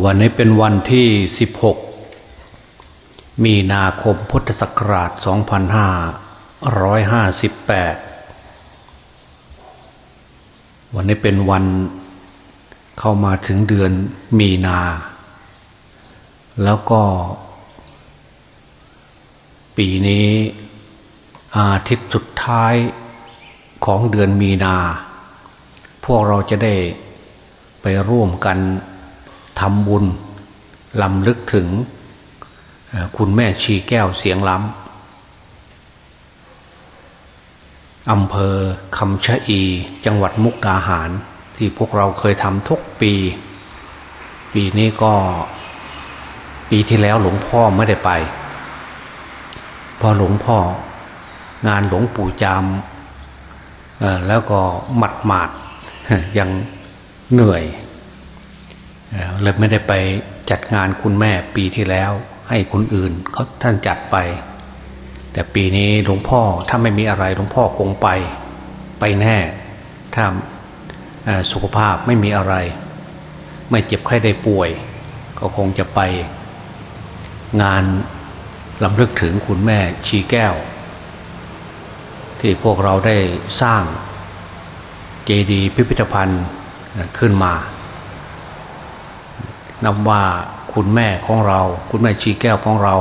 วันนี้เป็นวันที่ 16 มีนาคมพุทธศักราช 2558 วันนี้เป็นวันเข้ามาถึงเดือนมีนา แล้วก็ ปีนี้อาทิตย์สุดท้ายของเดือนมีนา พวกเราจะได้ไปร่วมกัน ทำบุญลำลึกถึงคุณแม่ชีแก้วเสียงล้ำอำเภอคำชะอี จังหวัดมุกดาหาร ที่พวกเราเคยทำทุกปี ปีนี้ก็ปีที่แล้วหลวงพ่อไม่ได้ไป พอหลวงพ่องานหลวงปู่จามแล้วก็หมัดหมาดยังเหนื่อย เลยไม่ได้ไปจัดงานคุณแม่ปีที่แล้ว ให้คนอื่นเขาท่านจัดไป แต่ปีนี้หลวงพ่อถ้าไม่มีอะไรหลวงพ่อคงไปไปแน่ ถ้าสุขภาพไม่มีอะไร ไม่เจ็บไข้ได้ป่วย ก็คงจะไป งานลำลึกถึงคุณแม่ชีแก้ว ที่พวกเราได้สร้างเจดีย์พิพิธภัณฑ์ขึ้นมา นับว่าคุณแม่ของเรา คุณแม่ชีแก้วของเรา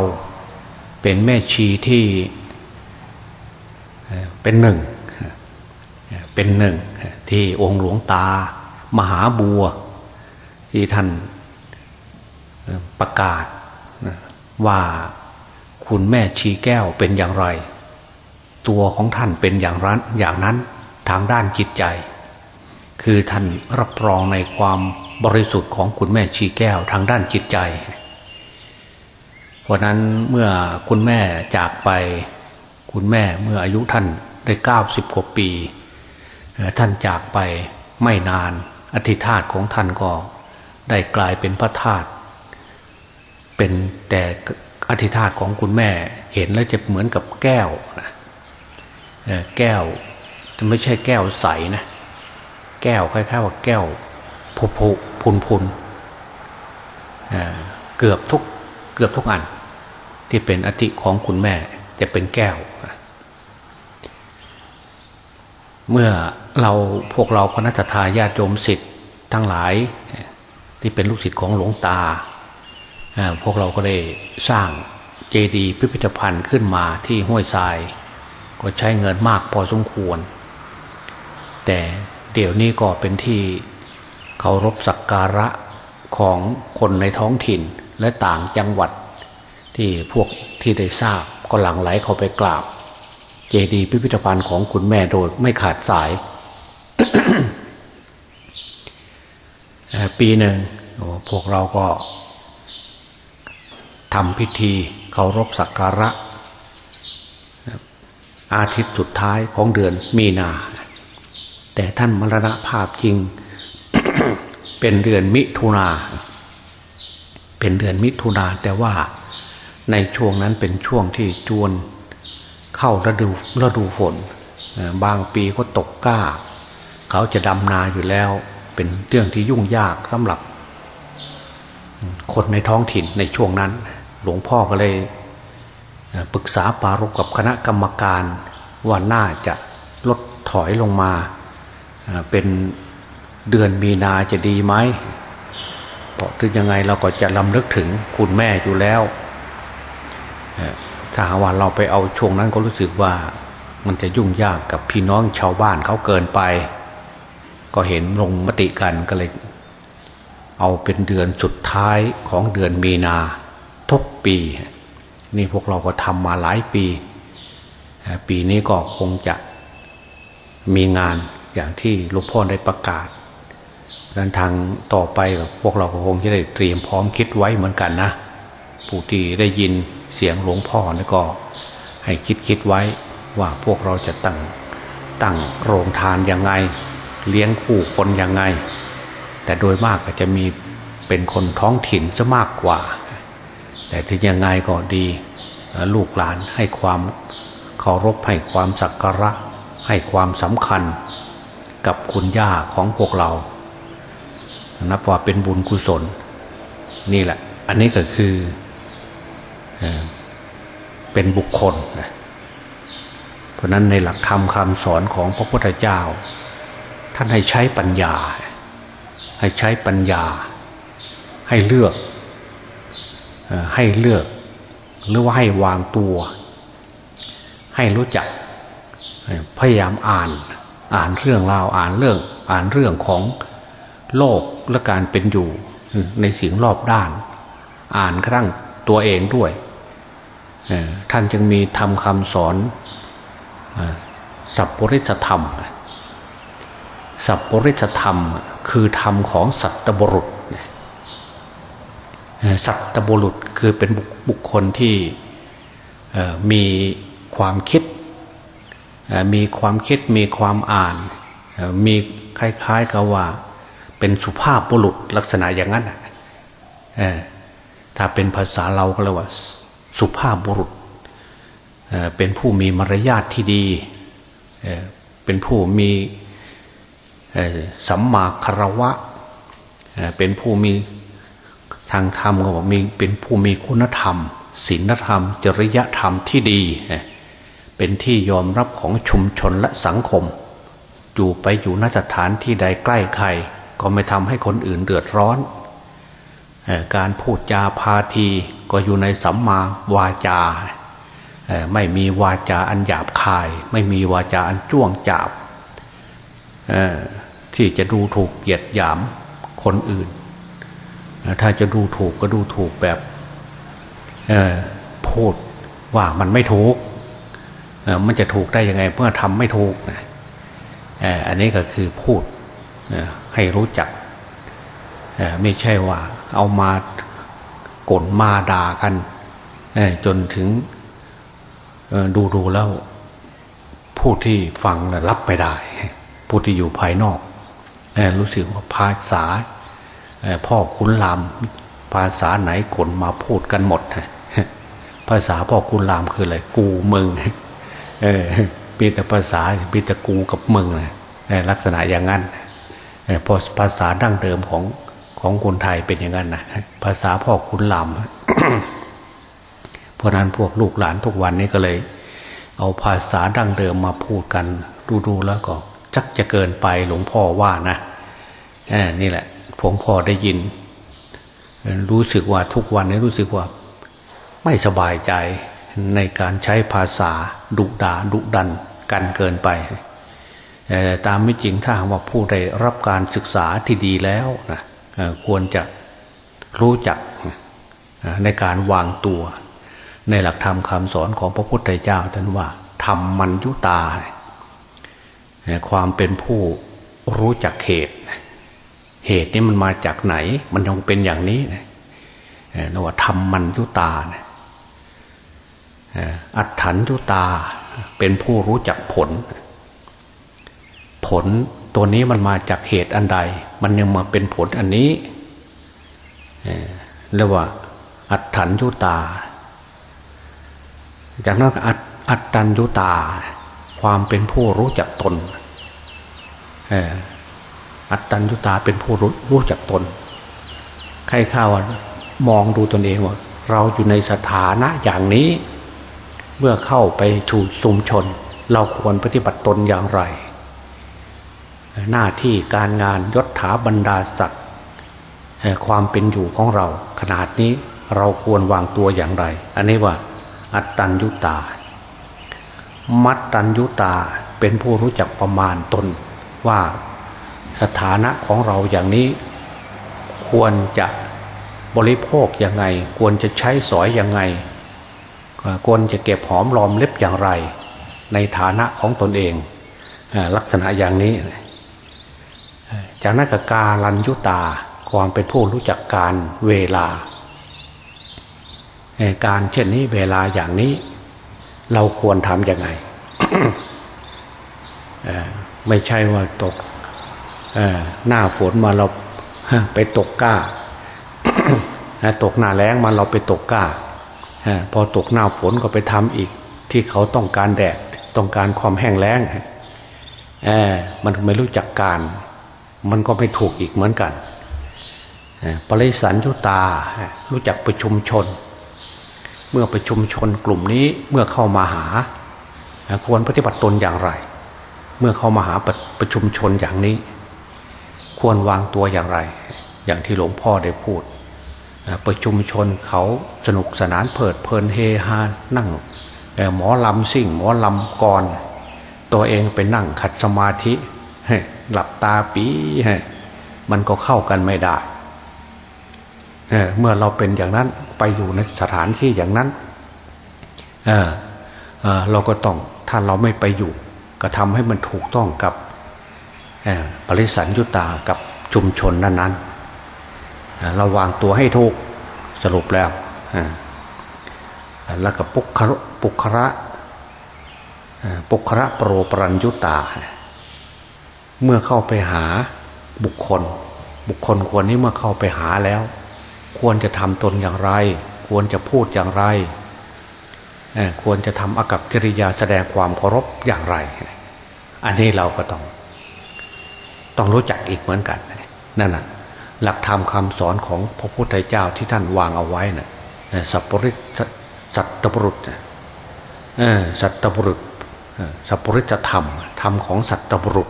เป็นแม่ชีที่เป็นหนึ่ง เป็นหนึ่งที่องค์หลวงตามหาบัว ที่ท่านประกาศว่าคุณแม่ชีแก้วเป็นอย่างไร ตัวของท่านเป็นอย่างนั้นอย่างนั้นทางด้านจิตใจ คือท่านรับรองในความ บริสุทธิ์ของคุณแม่ชีแก้วทางด้านจิตใจ เพราะนั้นเมื่อคุณแม่จากไป คุณแม่เมื่ออายุท่านได้เก้าสิบกว่าปี ท่านจากไปไม่นานอธิธาตของท่านก็ได้กลายเป็นพระธาตุเป็นแต่อธิธาตของคุณแม่เห็นแล้วจะเหมือนกับแก้วนะแก้วจะไม่ใช่แก้วใสนะ แก้วคล้ายๆว่าแก้วผุผุ พุนพุนเกือบทุกเกือบทุกอัน ที่เป็นอธิของคุณแม่จะเป็นแก้ว เมื่อเราพวกเราคณะทาญาติโยมสิทธิ์ทั้งหลาย ที่เป็นลูกศิษย์ของหลวงตา พวกเราก็ได้สร้างเจดีย์พิพิธภัณฑ์ขึ้นมาที่ห้วยทราย ก็ใช้เงินมากพอสมควร แต่เดี๋ยวนี้ก็เป็นที่ เคารพสักการะของคนในท้องถิ่นและต่างจังหวัด ที่พวกที่ได้ทราบก็หลั่งไหลเข้าไปกราบ เจดีย์พิพิธภัณฑ์ของคุณแม่โดยไม่ขาดสาย ปีหนึ่งพวกเราก็ทำพิธีเคารพสักการะ อาทิตย์สุดท้ายของเดือนมีนา แต่ท่านมรณภาพจริง เป็นเดือนมิถุนา เป็นเดือนมิถุนาแต่ว่าในช่วงนั้นเป็นช่วงที่จวนเข้าฤดูฤดูฝน บางปีก็ตกก้า เขาจะดำนาอยู่แล้ว เป็นเรื่องที่ยุ่งยากสำหรับ คนในท้องถิ่นในช่วงนั้น หลวงพ่อก็เลยปรึกษาปารกกับคณะกรรมการว่าน่าจะลดถอยลงมาเป็น เดือนมีนาจะดีไหมเพราะถึงยังไงเราก็จะลำลึกถึงคุณแม่อยู่แล้วถ้าว่าเราไปเอาช่วงนั้นก็รู้สึกว่ามันจะยุ่งยากกับพี่น้องชาวบ้านเขาเกินไป ก็เห็นลงมติกันก็เลย เอาเป็นเดือนสุดท้ายของเดือนมีนาทุกปี นี่พวกเราก็ทำมาหลายปี ปีนี้ก็คงจะมีงานอย่างที่หลวงพ่อได้ประกาศ ดันทางต่อไปพวกเราคงจะได้เตรียมพร้อมคิดไว้เหมือนกันนะผู้ที่ได้ยินเสียงหลวงพ่อนี่ก็ ให้คิดคิดไว้ว่าพวกเราจะตั้งตั้งโรงทานยังไง เลี้ยงผู้คนยังไง แต่โดยมากก็จะมีเป็นคนท้องถิ่นจะมากกว่า แต่ถึงยังไงก็ดีลูกหลานให้ความเคารพให้ความสักการะให้ความสำคัญ กับคุณย่าของพวกเรา นับว่าเป็นบุญกุศล นี่แหละ อันนี้ก็คือเป็นบุคคลนะเพราะนั้นในหลักธรรมคำสอนของพระพุทธเจ้า ท่านให้ใช้ปัญญา ให้ใช้ปัญญา ให้เลือก ให้เลือก หรือว่าให้วางตัว ให้รู้จัก พยายามอ่าน อ่านเรื่องราว อ่านเรื่อง อ่านเรื่องของ โลกและการเป็นอยู่ในสิ่งรอบด้าน อ่านกระทั่งตัวเองด้วย ท่านจึงมีทำคำสอนสัพปริสธรรม สัพปริสธรรมคือธรรมของสัตบุรุษ สัตบุรุษคือเป็นบุคบุคคลที่มีความคิด มีความคิดมีความอ่าน มีคล้ายๆกับว่า เป็นสุภาพบุรุษลักษณะอย่างนั้นนะถ้าเป็นภาษาเราก็เรียกว่า สุภาพบุรุษเเป็นผู้มีมารยาทที่ดีเเป็นผู้มีสัมมาคารวะเเป็นผู้มีทางธรรมก็บอกมีเป็นผู้มีคุณธรรมศีลธรรม จริยธรรมที่ดีเอ่อเป็นที่ยอมรับของชุมชนและสังคม อยู่ไปอยู่นสถานที่ใดใกล้ใคร ก็ไม่ทำให้คนอื่นเดือดร้อน การพูดจาพาทีก็อยู่ในสัมมาวาจา ไม่มีวาจาอันหยาบคาย ไม่มีวาจาอันจ้วงจาบที่จะดูถูกเหยียดหยามคนอื่น ถ้าจะดูถูกก็ดูถูกแบบพูดว่ามันไม่ถูก มันจะถูกได้ยังไงเมื่อทำไม่ถูกนะอันนี้ก็คือพูด ให้รู้จักไม่ใช่ว่าเอามากลมาด่ากันจนถึงดูดูแล้ว ผู้ที่ฟังรับไม่ได้ ผู้ที่อยู่ภายนอก รู้สึกว่าภาษาพ่อขุนรามภาษาไหนขนมาพูดกันหมด ภาษาพ่อขุนรามคืออะไรกูมึงเออมีแต่ภาษามีแต่กูกับมึงนะลักษณะอย่างนั้น พอภาษาดั้งเดิมของของคนไทยเป็นอย่างนั้นนะภาษาพ่อคุณลามเพราะนั้นพวกลูกหลานทุกวันนี้ก็เลย เอาภาษาดั้งเดิมมาพูดกันดูๆแล้วก็ จักจะเกินไปหลวงพ่อว่านะอนี่แหละผมพ่อได้ยิน รู้สึกว่าทุกวันนี้รู้สึกว่า ไม่สบายใจในการใช้ภาษาดุดาดุดันกันเกินไป ตามไม่จริงถ้าหากว่าผู้ได้รับการศึกษาที่ดีแล้วนะควรจะรู้จักในการวางตัว ในหลักธรรมคำสอนของพระพุทธเจ้าท่านว่าธรรมมัญยุตา ความเป็นผู้รู้จักเหตุ เหตุนี้มันมาจากไหน มันต้องเป็นอย่างนี้นะเอ่อเรียกว่าธรรมมัญยุตานะอัฏฐัญยุตาเป็นผู้รู้จักผล ผลตัวนี้มันมาจากเหตุอันใด มันยังมาเป็นผลอันนี้เรียกว่า อัฏฐัญยุตา จากนั้นอัตอัตตัญยุตา ความเป็นผู้รู้จักตนอัตตัญยุตาเป็นผู้รู้รู้จักตน ใครข้าวมองดูตนเองว่า เราอยู่ในสถานะอย่างนี้ เมื่อเข้าไปชูชุมชน เราควรปฏิบัติตนอย่างไร หน้าที่การงานยศถาบรรดาศักดิ์ความเป็นอยู่ของเรา ขนาดนี้เราควรวางตัวอย่างไร อันนี้ว่า อัตตัญยุตา มัตตัญยุตาเป็นผู้รู้จักประมาณตนว่าสถานะของเราอย่างนี้ ควรจะบริโภคยังไง ควรจะใช้สอยยังไง ควรจะเก็บหอมรอมเล็บอย่างไร ในฐานะของตนเองลักษณะอย่างนี้ จากนั้นก็การัญยุตาความเป็นผู้รู้จักการเวลา การเช่นนี้เวลาอย่างนี้ เราควรทำยังไงไม่ใช่ว่าตกหน้าฝนมาเราไปตกกล้าตกหน้าแล้งมาเราไปตกกล้าพอตกหน้าฝนก็ไปทำอีก ที่เขาต้องการแดดต้องการความแห้งแล้งมันไม่รู้จักการ มันก็ไม่ถูกอีกเหมือนกันปริสันยุตารู้จักประชุมชน เมื่อประชุมชนกลุ่มนี้เมื่อเข้ามาหา ควรปฏิบัติตนอย่างไร เมื่อเข้ามาหาประประชุมชนอย่างนี้ ควรวางตัวอย่างไร อย่างที่หลวงพ่อได้พูด ประชุมชนเขาสนุกสนานเพิดเพลินเฮฮานั่งหมอลำซิ่งหมอลำกรตัวเองไปนั่งขัดสมาธิ หลับตาปีมันก็เข้ากันไม่ได้เเมื่อเราเป็นอย่างนั้นไปอยู่ในสถานที่อย่างนั้นเเเราก็ต้องถ้าเราไม่ไปอยู่ ก็ทำให้มันถูกต้องกับปริสันยุตากับชุมชนนั้นๆเราวางตัวให้ถูกสรุปแล้วแล้วก็ปุกคระปุกคระปุกคระโปรปรัญยุตา เมื่อเข้าไปหาบุคคล บุคคลควรนี้เมื่อเข้าไปหาแล้ว ควรจะทำตนอย่างไร ควรจะพูดอย่างไร ควรจะทำอากับกิริยาแสดงความเคารพอย่างไร อันนี้เราก็ต้อง ต้องรู้จักอีกเหมือนกันนั่นแหะหลักธรรมคำสอนของพระพุทธเจ้าที่ท่านวางเอาไว้นะ่ะสัพปริสัตตบรุษสัตตบรุษสัพปริจธรรมธรรมของสัตตบรุษ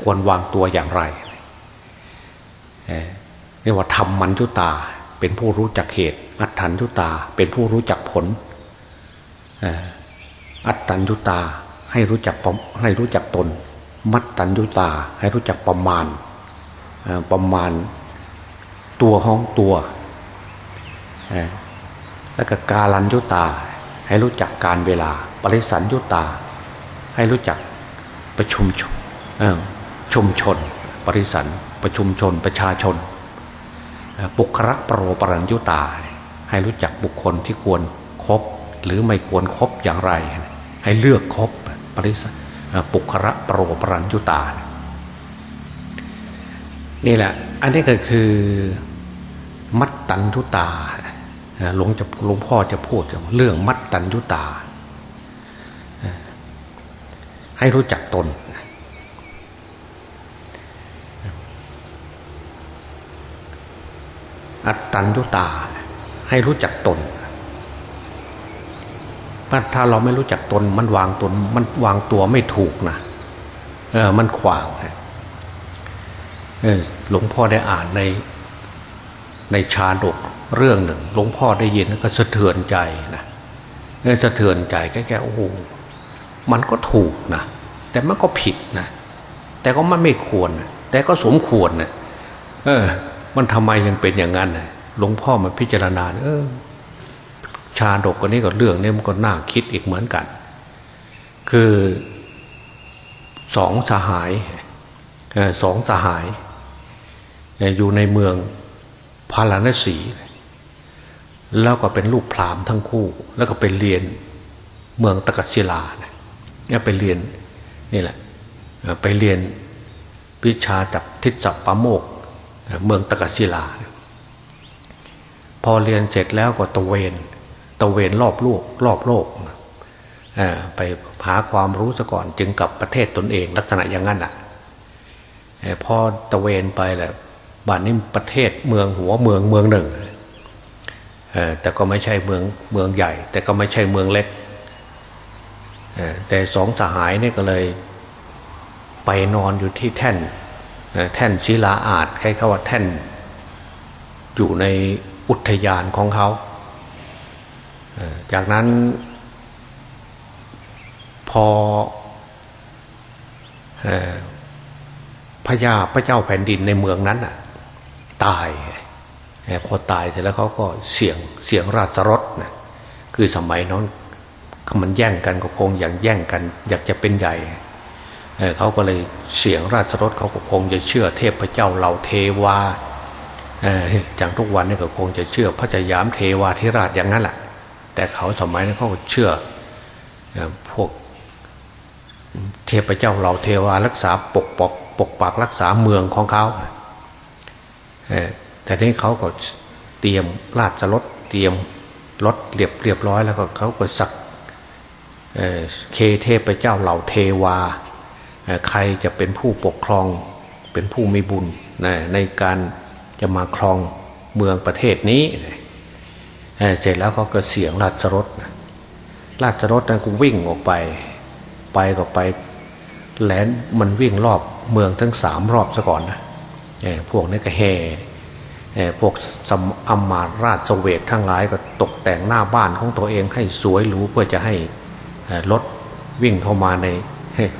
ควรวางตัวอย่างไรเรียกว่าธรรมมัญญุตา เป็นผู้รู้จักเหตุ อัตถัญญุตา เป็นผู้รู้จักผล อัตตัญญุตาให้รู้จักให้รู้จักตน มัตตัญญุตาให้รู้จักประมาณประมาณตัวห้องตัวแล้วก็กาลัญญุตา ให้รู้จักการเวลา ปริสันยุตา ให้รู้จักประชุมชน ชุมชน ปริสันประชุมชนประชาชน ปุคระปรโรปรัญยุตา ให้รู้จักบุคคลที่ควรครบหรือไม่ควรครบอย่างไร ให้เลือกครบปริสันปุคระปรโรปรัญยุตา นี่แหละ อันนี้ก็คือมัตตัญญุตาหลวงจะหลวงพ่อจะพูดเรื่องมัตตัญญุตา ให้รู้จักตน อัตตัญญุตา ให้รู้จักตนถ้าเราไม่รู้จักตนมันวางตนมันวางตัวไม่ถูกนะเออมันขวางเออหลวงพ่อได้อ่านในในชาดกเรื่องหนึ่ง หลวงพ่อได้ยินก็สะเทือนใจนะสะเทือนใจแค่แค่โอ้โหมันก็ถูกนะแต่มันก็ผิดนะแต่ก็มันไม่ควรนะแต่ก็สมควรนะเออ มันทำไมยังเป็นอย่างนั้นหลวงพ่อมาพิจารณาเออ ชาดกกันนี้ก็เรื่องนี้มันก็น่าคิดอีกเหมือนกัน คือสองสหายสองสหาย อยู่ในเมืองพาราณสี แล้วก็เป็นลูกพรามทั้งคู่ แล้วก็ไปเรียนเมืองตะกัศิลาเนี่ยไปเรียนนี่แหละไปเรียนวิชาจับทิศปะโมก เมืองตะกศิลา พอเรียนเสร็จแล้วก็ตะเวนตะเวนรอบโลกรอบโลกไปหาความรู้ซะก่อนจึงกลับประเทศตนเอง ลักษณะอย่างนั้นอะพอตะเวนไปแหละบ้านนี้ประเทศเมืองหัวเมืองเมืองหนึ่งแต่ก็ไม่ใช่เมืองเมืองใหญ่ แต่ก็ไม่ใช่เมืองเล็กแต่สองสหายนี่ก็เลย ไปนอนอยู่ที่แท่น แท่นศิลาอาจใครเขาว่าแท่น อยู่ในอุทยานของเขาจากนั้น พอพระยาพระเจ้าแผ่นดินในเมืองนั้นตายพอตายเสร็จแล้วเขาก็เสียงเสียงราชรถนะคือสมัยนั้นมันแย่งกันก็คงอย่างแย่งกัน อยากจะเป็นใหญ่ เขาก็เลยเสียงราชรถเขาก็คงจะเชื่อเทพเจ้าเหล่าเทวาจากทุกวันนี้ก็คงจะเชื่อพระจยามเทวาธิราชอย่างนั้นแหละแต่เขาสมัยนั้นเขาเชื่อพวกเทพเจ้าเหล่าเทวารักษาปกปกปกปักรักษาเมืองของเขาแต่นี้เขาก็เตรียมราชรถเตรียมรถเรียบเรียบร้อยแล้วก็เขาก็สักเคเทพเจ้าเหล่าเทวา ใครจะเป็นผู้ปกครองเป็นผู้มีบุญในการจะมาครองเมืองประเทศนี้เสร็จแล้วเขาก็เสียงราชรถราชรถนั้นก็วิ่งออกไป ไปก็ไปแหลนมันวิ่งรอบเมืองทั้งสามรอบซะก่อนนะพวกนี้ก็แห่พวกสมอมมาราชเวททั้งหลายก็ตกแต่งหน้าบ้านของตัวเองให้สวยหรูเพื่อจะให้รถวิ่งเข้ามาใน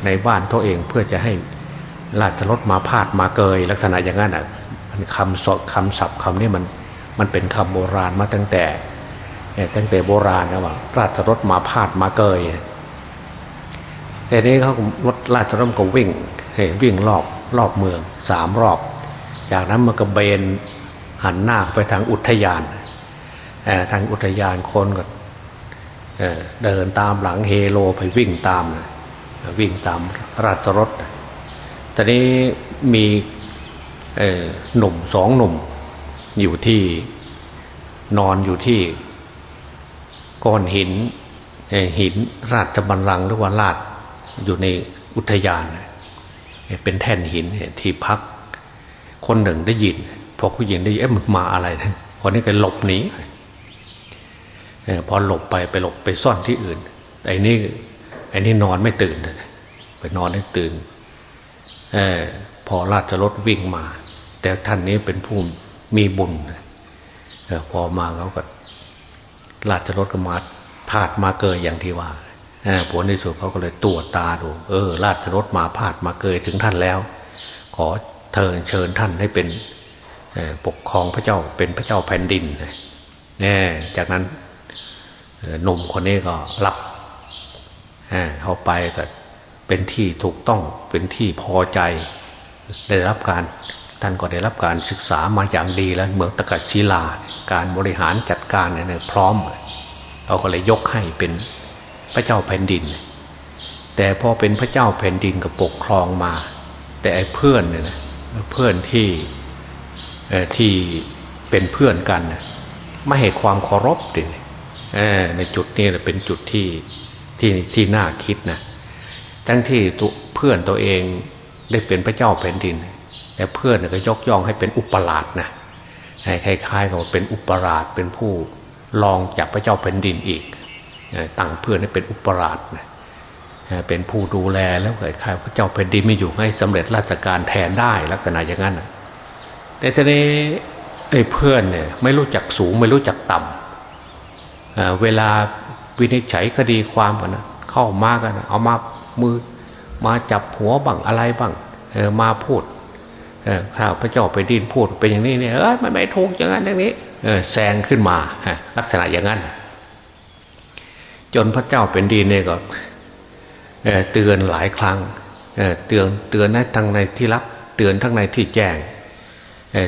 ในบ้านตัวเองเพื่อจะให้ราชรถมาพาดมาเกย ลักษณะอย่างนั้นอะคำสดคำศัพท์คำนี้มันมันเป็นคำโบราณมาตั้งแต่ตั้งแต่โบราณนะว่าราชรถมาพาดมาเกยแต่นี้เขารถราชรถก็วิ่งวิ่งรอบรอบเมืองสามรอบ จากนั้นมันก็เบนหันหน้าไปทางอุทยานทางอุทยานคนก็เดินตามหลังเฮโลไปวิ่งตาม วิ่งตามราชรถตอนนี้มีหนุ่มสองหนุ่ม อยู่ที่นอนอยู่ที่ก้อนหินหินราชบัลลังก์หรือว่าราชอยู่ในอุทยาน เป็นแท่นหินที่พัก คนหนึ่งได้ยินพอผู้หญิงได้ยินเอ๊ะมันมาอะไรนะคนนี้ก็หลบหนีพอหลบไปไปหลบไปซ่อนที่อื่นไอ้นี่ อ้นี่นอนไม่ตื่นไปนอนไม่ตื่นอพอราชรถวิ่งมา แต่ท่านนี้เป็นผู้มีบุญพอมาเขาก็ราชรถก็มาพาดมาเกยอย่างที่ว่าผลในสุดเขาก็เลยตรวจตาดู เออ ราชรถมาพาดมาเกยถึงท่านแล้ว ขอเทิญเชิญท่านให้เป็นปกครองพระเจ้าเป็นพระเจ้าแผ่นดินแน่จากนั้นหนุ่มคนนี้ก็รับ เข้าไปก็เป็นที่ถูกต้องเป็นที่พอใจ ได้รับการท่านก็ได้รับการศึกษามาอย่างดีแล้วเมืองตะกัดศิลา การบริหารจัดการเนี่ยพร้อมเราก็เลยยกให้เป็นพระเจ้าแผ่นดิน แต่พอเป็นพระเจ้าแผ่นดินก็ปกครองมา แต่ไอ้เพื่อนเนี่ยเพื่อนที่ที่เป็นเพื่อนกันไม่ให้ความเคารพดิในจุดนี้เป็นจุดที่ ที่ที่น่าคิดนะทั้งที่เพื่อนตัวเองได้เป็นพระเจ้าแผ่นดิน แต่เพื่อนก็ยกย่องให้เป็นอุปราชนะคล้ายๆกับเป็นอุปราชเป็นผู้รองจากพระเจ้าแผ่นดินอีกตั้งเพื่อนให้เป็นอุปราชนะเป็นผู้ดูแลแล้วคล้ายๆพระเจ้าแผ่นดินไม่อยู่ให้สำเร็จราชการแทนได้ลักษณะอย่างนั้นแต่ทีนี้ไอ้เพื่อนเนี่ยไม่รู้จักสูงไม่รู้จักต่ำเวลา วินิจฉัยคดีความกันนะเข้ามากันเอามามือมาจับหัวบังอะไรบ้างเออมาพูดเออข้าพระเจ้าไปดินพูดเป็นอย่างนี้เนี่ยเออไม่ไม่ถูกอย่างนั้นอย่างนี้เออแซงขึ้นมาลักษณะอย่างนั้น จนพระเจ้าเป็นดินเนี่ยก็เเตือนหลายครั้งเเตือนเตือนทั้งในที่รับ เตือนทั้งในที่แจ้ง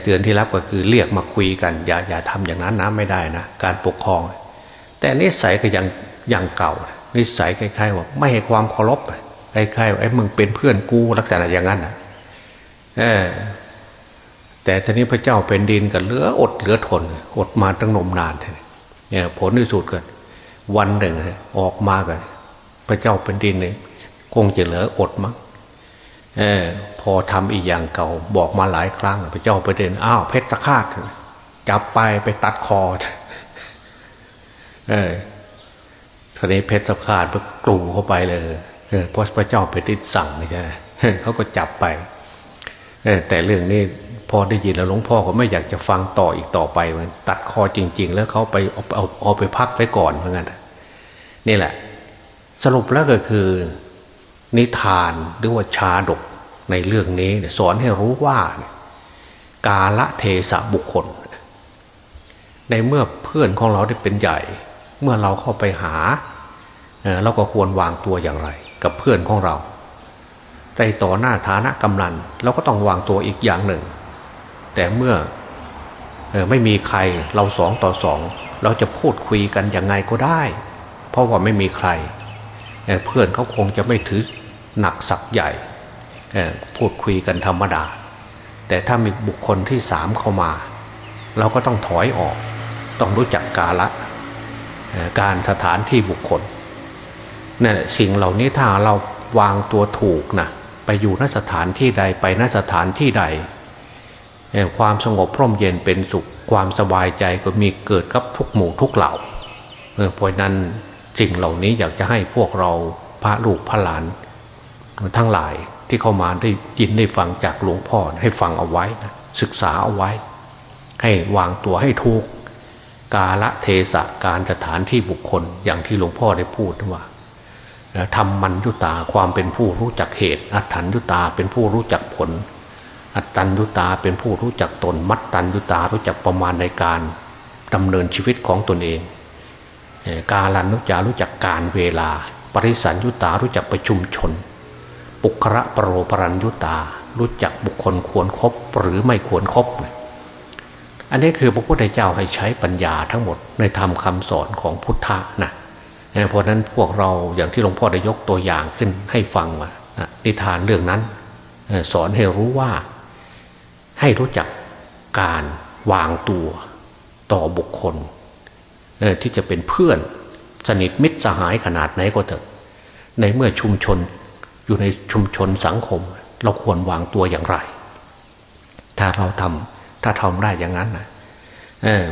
เตือนที่รับก็คือเรียกมาคุยกัน อย่าอย่าทำอย่างนั้นนะไม่ได้นะการปกครอง แต่นิสัยก็ยังยังเก่า นิสัยคล้ายๆว่าไม่ให้ความเคารพคล้ายๆว่าไอ้มึงเป็นเพื่อนกูลักษณะอย่างนั้นนะเออแต่ทีนี้พระเจ้าเป็นดินกันเหลืออดเหลือทน อดมาตั้งนมนานเนี่ยผลที่สุดกันวันหนึ่งออกมากันพระเจ้าเป็นดินเนี่ยคงจะเหลืออดมั้งเออพอทำอีกอย่างเก่า บอกมาหลายครั้ง พระเจ้าประเด็นอ้าวเพชรฆาตจับไปไปตัดคอ เออทีนี้เพชรฆาตไปกลูเข้าไปเลยเพราะพระเจ้าไปติดสั่งนี่ใช่เขาก็จับไปเอแต่เรื่องนี้พอได้ยินแล้วหลวงพ่อก็ไม่อยากจะฟังต่ออีกต่อไปมันตัดคอจริง ๆ แล้วเขาไปเอาเอาเอาไปพักไว้ก่อนเพราะงั้นนี่แหละ สรุปแล้วก็คือ นิทานหรือว่าชาดกในเรื่องนี้สอนให้รู้ว่า กาละเทสะบุคคล ในเมื่อเพื่อนของเราได้เป็นใหญ่ เมื่อเราเข้าไปหาเราก็ควรวางตัวอย่างไร กับเพื่อนของเราใจต่อหน้าฐานะกำลังเราก็ต้องวางตัวอีกอย่างหนึ่ง แต่เมื่อไม่มีใครเราสองต่อสอง เราจะพูดคุยกันยังไงก็ได้ เพราะว่าไม่มีใครเพื่อนเขาคงจะไม่ถือหนักสักใหญ่พูดคุยกันธรรมดา แต่ถ้ามีบุคคลที่สามเข้ามา เราก็ต้องถอยออก ต้องรู้จักกาละ การสถานที่บุคคลนั่นสิ่งเหล่านี้ถ้าเราวางตัวถูกนะไปอยู่นสถานที่ใดไปนสถานที่ใด ความสงบพร่มเย็นเป็นสุขความสบายใจก็มีเกิดกับทุกหมู่ทุกเหล่าเออเพราะนั้นสิ่งเหล่านี้อยากจะให้พวกเราพระลูกพระหลาน ทั้งหลายที่เข้ามาได้ยินได้ฟังจากหลวงพ่อให้ฟังเอาไว้นะศึกษาเอาไว้ ให้วางตัวให้ถูก กาละเทศะการสถานที่บุคคลอย่างที่หลวงพ่อได้พูดว่าทำมันยุตาความเป็นผู้รู้จักเหตุ อัตถัญยุตาเป็นผู้รู้จักผล อัตตัญยุตาเป็นผู้รู้จักตน มัตตัญยุตารู้จักประมาณในการดำเนินชีวิตของตนเอง กาลันุจารู้จักการเวลา ปริสันยุตารู้จักประชุมชน ปุคระปรโรปรัญยุตารู้จักบุคคลควรครบหรือไม่ควรครบ อันนี้คือพระพุทธเจ้าให้ใช้ปัญญาทั้งหมดในธรรมคาสอนของพุทธะนะเพราะนั้นพวกเราอย่างที่หลวงพ่อได้ยกตัวอย่างขึ้นให้ฟังว่านิทานเรื่องนั้นสอนให้รู้ว่า ให้รู้จักการวางตัวต่อบุคคลที่จะเป็นเพื่อนสนิทมิตรสหายขนาดไหนก็เถอะ ในเมื่อชุมชนอยู่ในชุมชนสังคม เราควรวางตัวอย่างไร ถ้าเราทำ ถ้าทำได้อย่างนั้นนะ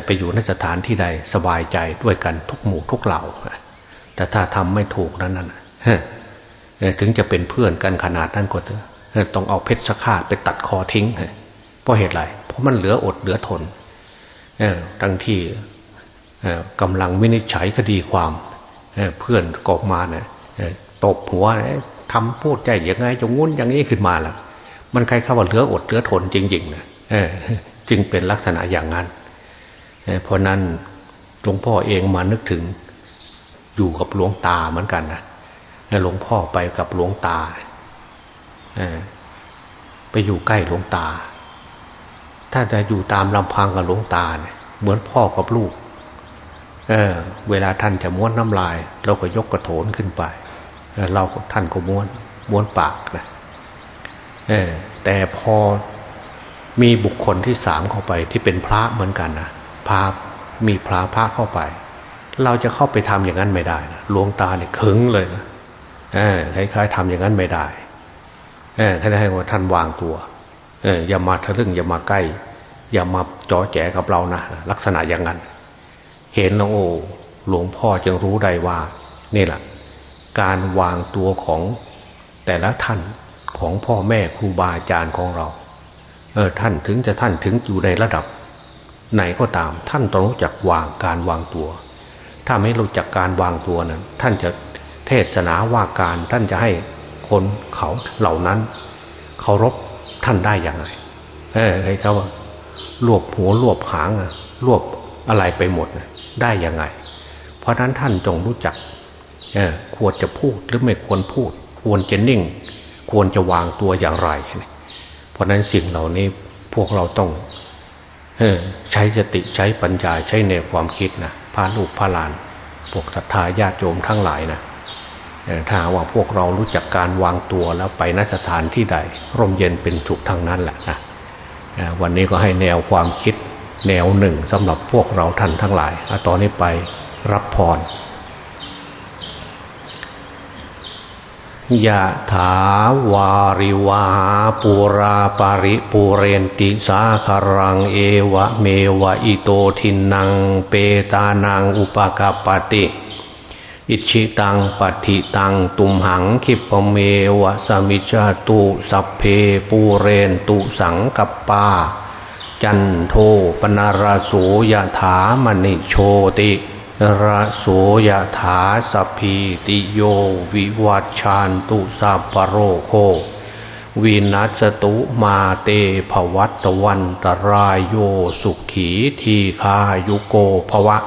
ไปอยู่ในสถานที่ใดสบายใจด้วยกันทุกหมู่ทุกเหล่าแต่ถ้าทำไม่ถูกนั้นนะถึงจะเป็นเพื่อนกันขนาดนั้นก็เถอะต้องเอาเพชรสคาดไปตัดคอทิ้งเพราะเหตุไรเพราะมันเหลืออดเหลือทนทั้งที่กำลังวินิจฉัยคดีความเพื่อนกอกมาเนี่ยตบหัวทำพูดใจยังไงจะงุ้นอย่างนี้ขึ้นมาล่ะ มันใครเข้าว่าเหลืออดเหลือทนจริงๆนะ จึงเป็นลักษณะอย่างนั้น เพราะนั้นหลวงพ่อเองมานึกถึงอยู่กับหลวงตาเหมือนกันนะหลวงพ่อไปกับหลวงตาไปอยู่ใกล้หลวงตา ถ้าจะอยู่ตามลำพังกับหลวงตาเนี่ยเหมือนพ่อกับลูกเออเวลาท่านจะม้วนน้ำลาย เราก็ยกกระโถนขึ้นไปเราท่านก็ม้วนม้วนปากนะเออแต่พอ มีบุคคลที่สามเข้าไปที่เป็นพระเหมือนกันนะพระมีพระพระเข้าไป เราจะเข้าไปทำอย่างนั้นไม่ได้นะหลวงตาเนี่ยขึงเลยนะคล้ายๆทำอย่างนั้นไม่ได้เออท่านให้ว่าท่านวางตัว เอออย่ามาทะลึ่งอย่ามาใกล้ อย่ามาจ่อแจกับเรานะลักษณะอย่างนั้น เห็นแล้วโอ้หลวงพ่อจึงรู้ได้ว่า นี่แหละการวางตัวของแต่ละท่านของพ่อแม่ครูบาอาจารย์ของเรา เออท่านถึงจะท่านถึงอยู่ในระดับ ไหนก็ตาม ท่านต้องรู้จักวางการวางตัว ถ้าไม่รู้จักการวางตัวนั้นท่านจะเทศนาว่าการท่านจะให้คนเขาเหล่านั้นเคารพท่านได้อย่างไรเออให้เขาว่ารวบหัวรวบหางอะรวบอะไรไปหมดได้ยังไง เพราะนั้นท่านจงรู้จักควรจะพูดหรือไม่ควรพูด ควรจะนิ่ง ควรจะวางตัวอย่างไรเพ ราะนั้นสิ่งเหล่านี้พวกเราต้องใช้สติใช้ปัญญาใช้แนวความคิดนะพาลูกพาลาน พวกศรัทธาญาติโยมทั้งหลายนะถ้าว่าพวกเรารู้จักการวางตัวแล้วไปนสถานที่ใด ร่มเย็นเป็นสุขทั้งนั้นแหละนะวันนี้ก็ให้แนวความคิดแนวหนึ่งสำหรับพวกเราท่านทั้งหลายตอนนี้ไปรับพร ยะถาวาริวาปูราปาริปูเรนติสาคารังเอวะเมวะอิโตทินังเปตานังอุปกาปติ อิชิตังปฏิตังตุมหังคิปเมวะสมิจาตุสัพเพปูเรนตุสังกปา จันโทปนารโสยะถามณิโชติ ระโสยถาสพีติโยวิวัชชานตุสัพโรโค วินัสตุมาเตภวัตวันตรายโยสุขีทีคายุโกภวะ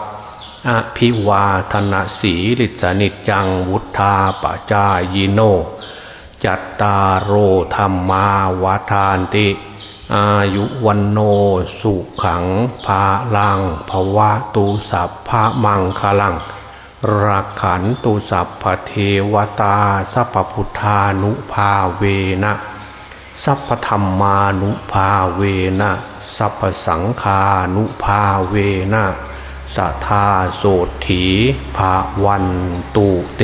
อภิวาธนาสีลิสนิจังวุธาปจายโน จัตตารโธรรมาวาทานติ อายุวันโนสุขังภาลังภวะตูสัพพะมังคลังรักขันตูสัพพเทวตาสัพพุทธานุภาเวนะสัพพธรรมานุภาเวนะสัพพสังคานุภาเวนะสัทธาโสถีภาวันตุเต